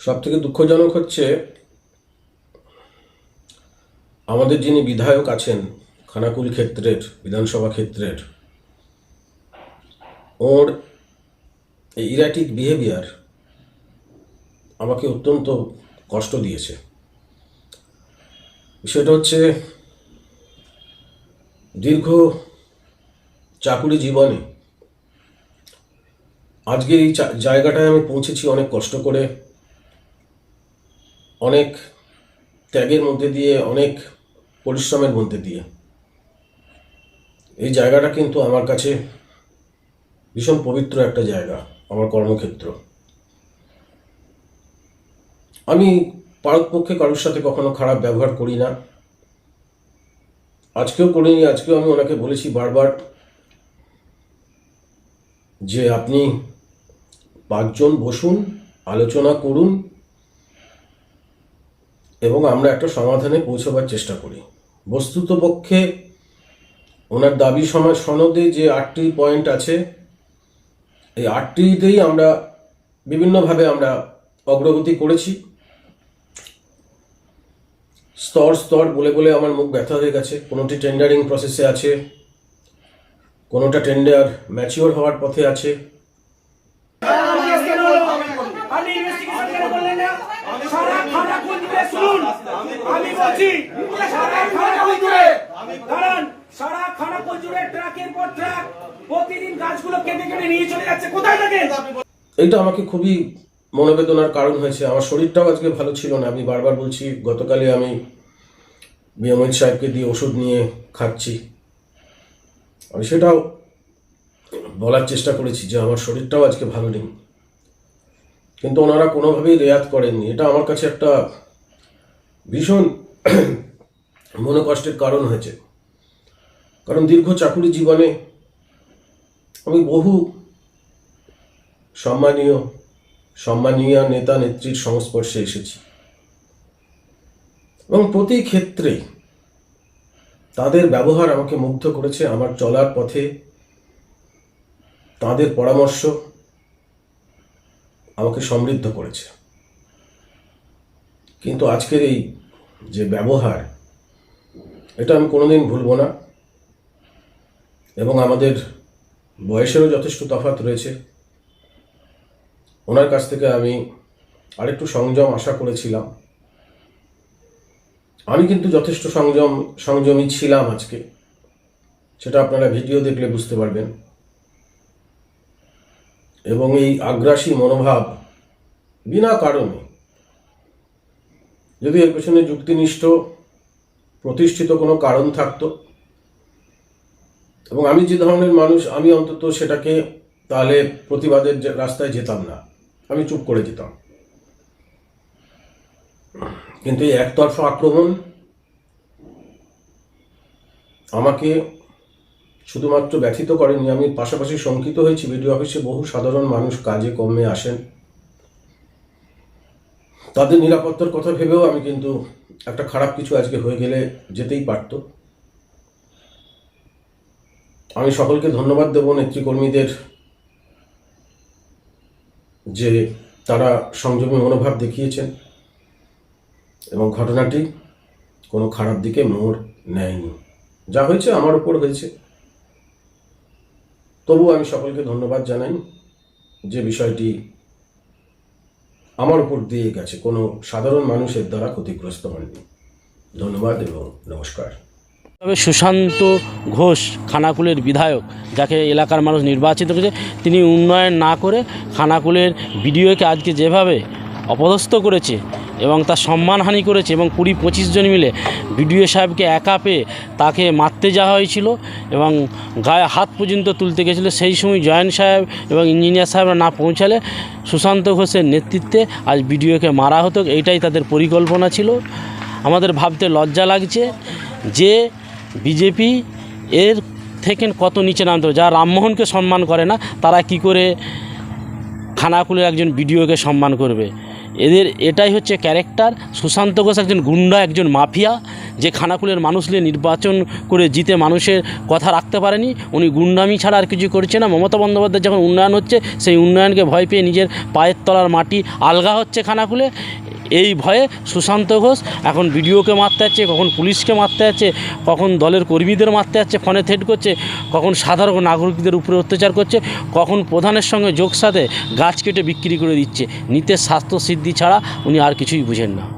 সব থেকে দুঃখজনক হচ্ছে, আমাদের যিনি বিধায়ক আছেন, খানাকুল ক্ষেত্রের, বিধানসভা ক্ষেত্রের, ওর এই ইরাটিক বিহেভিয়ার আমাকে অত্যন্ত কষ্ট দিয়েছে। বিষয়টা হচ্ছে, দীর্ঘ চাকুরি জীবনে আজকে এই জায়গাটায় আমি পৌঁছেছি অনেক কষ্ট করে। অনেক ত্যাগের মধ্যে দিয়ে, অনেক পরিশ্রমের মধ্যে দিয়ে। এই জায়গাটা কিন্তু আমার কাছে ভীষণ পবিত্র একটা জায়গা, আমার কর্মক্ষেত্র। আমি পারতপক্ষে কারোর সাথে কখনো খারাপ ব্যবহার করি না। আজকেও করিনি, আজকেও আমি ওনাকে বলেছি বারবার যে আপনি পাঁচজন বসুন, আলোচনা করুন এবং আমরা একটা সমাধানে পৌঁছবার চেষ্টা করি। বস্তুত পক্ষে ওনার দাবি সমাজ সনদে যে আটটি পয়েন্ট আছে, এই আটটিতেই আমরা বিভিন্নভাবে আমরা অগ্রগতি করেছি। স্তর স্তর বলে বলে আমার মুখ ব্যথা হয়ে গেছে। কোনোটি টেন্ডারিং প্রসেসে আছে, কোনোটা টেন্ডার ম্যাচিওর হওয়ার পথে আছে আপনি ইনভেস্টিগেশন কেন করলেন না সারা খানাকুল জুড়ে শুনুন বলছি সারা দাঁড়ান ট্রাকের পর ট্রাক। প্রতিদিন গাছগুলো কেটে কেটে নিয়ে চলে যাচ্ছে। কোথায় থাকে এইটা আমাকে খুবই মনোবেদনার কারণ হয়েছে। আমার শরীরটাও আজকে ভালো ছিল না। আমি বারবার বলছি গতকালে আমি বিএমএল সাহেবকে দিয়ে ওষুধ নিয়ে খাচ্ছি। আমি সেটাও বলার চেষ্টা করেছি যে আমার শরীরটাও আজকে ভালো নেই। কিন্তু ওনারা কোনোভাবেই রেয়াত করেননি। এটা আমার কাছে একটা ভীষণ মনোকষ্টের কারণ হয়েছে। কারণ দীর্ঘ চাকুরি জীবনে আমি বহু সম্মানীয় সম্মানীয় নেতা, নেত্রীর সংস্পর্শে এসেছি। এবং প্রতি ক্ষেত্রে তাদের ব্যবহার আমাকে মুগ্ধ করেছে, আমার চলার পথে তাদের পরামর্শ আমাকে সমৃদ্ধ করেছে। কিন্তু আজকের এই যে ব্যবহার, এটা আমি কোনোদিন ভুলব না। এবং আমাদের বয়সেরও যথেষ্ট তফাৎ রয়েছে। ওনার কাছ থেকে আমি আরেকটু সংযম আশা করেছিলাম। আমি কিন্তু যথেষ্ট সংযম, সংযমী ছিলাম আজকে। সেটা আপনারা ভিডিও দেখলে বুঝতে পারবেন। এবং এই আগ্রাসী মনোভাব বিনা কারণে যদি এর পেছনে যুক্তিনিষ্ঠ, প্রতিষ্ঠিত কোনো কারণ থাকতো, এবং আমি যে ধরনের মানুষ, আমি অন্তত সেটাকে তাহলে প্রতিবাদের রাস্তায় যেতাম না। আমি চুপ করে যেতাম। কিন্তু এই একতরফা আক্রমণ আমাকে শুধুমাত্র ব্যথিত করেনি। আমি পাশাপাশি শঙ্কিত হয়েছি। বিডিও অফিসে বহু সাধারণ মানুষ কাজে কমে আসেন। তাদের নিরাপত্তার কথা ভেবেও আমি কিন্তু একটা খারাপ কিছু আজকে হয়ে গেলে যেতেই পারতো। আমি সকলকে ধন্যবাদ দেব নেতৃকর্মীদের যে তারা সংযমী মনোভাব দেখিয়েছেন এবং ঘটনাটি কোনো খারাপ দিকে মোড় নেয়নি। যা হয়েছে আমার উপর হয়েছে। তবু আমি সকলকে ধন্যবাদ জানাই যে বিষয়টি আমার উপর দিয়ে গেছে। কোনো সাধারণ মানুষের দ্বারা ক্ষতিগ্রস্ত হয়নি ধন্যবাদ এবং নমস্কার। তবে সুশান্ত ঘোষ খানাকুলের বিধায়ক, যাকে এলাকার মানুষ নির্বাচিত করেছে, তিনি উন্নয়ন না করে খানাকুলের বিডিওকে আজকে যেভাবে অপদস্থ করেছে এবং তার সম্মানহানি করেছে এবং কুড়ি পঁচিশ জন মিলে বিডিও সাহেবকে একা পেয়ে তাকে মারতে যাওয়া হয়েছিল এবং গায়ে হাত পর্যন্ত তুলতে গেছিল। সেই সময় জয়েন্ট সাহেব এবং ইঞ্জিনিয়ার সাহেবরা না পৌঁছালে সুশান্ত ঘোষের নেতৃত্বে আজ বিডিওকে মারা হতো। এইটাই তাদের পরিকল্পনা ছিল। আমাদের ভাবতে লজ্জা লাগছে যে বিজেপি এর থেকে কত নিচে নামতে যারা রামমোহনকে সম্মান করে না, তারা কি করে খানাকুলের একজন বিডিওকে সম্মান করবে? এদের এটাই হচ্ছে ক্যারেক্টার সুশান্ত ঘোষ একজন গুন্ডা, একজন মাফিয়া, যে খানাকুলের মানুষ নিয়ে নির্বাচন করে জিতে মানুষের কথা রাখতে পারেনি। উনি গুন্ডামি ছাড়া আর কিছু করছে না। মমতা বন্দ্যোপাধ্যায় যখন উন্নয়ন হচ্ছে, সেই উন্নয়নকে ভয় পেয়ে নিজের পায়ের তলার মাটি আলগা হচ্ছে খানাকুলে। এই ভয়ে সুশান্ত ঘোষ এখন বিডিওকে মারতে যাচ্ছে, কখন পুলিশকে মারতে যাচ্ছে, কখন দলের কর্মীদের মারতে যাচ্ছে, ফোনে থেট করছে, কখন সাধারণ নাগরিকদের উপরে অত্যাচার করছে, কখন প্রধানের সঙ্গে যোগ সাথে গাছ কেটে বিক্রি করে দিচ্ছে। নিতে স্বাস্থ্য সিদ্ধি ছাড়া উনি আর কিছুই বুঝেন না।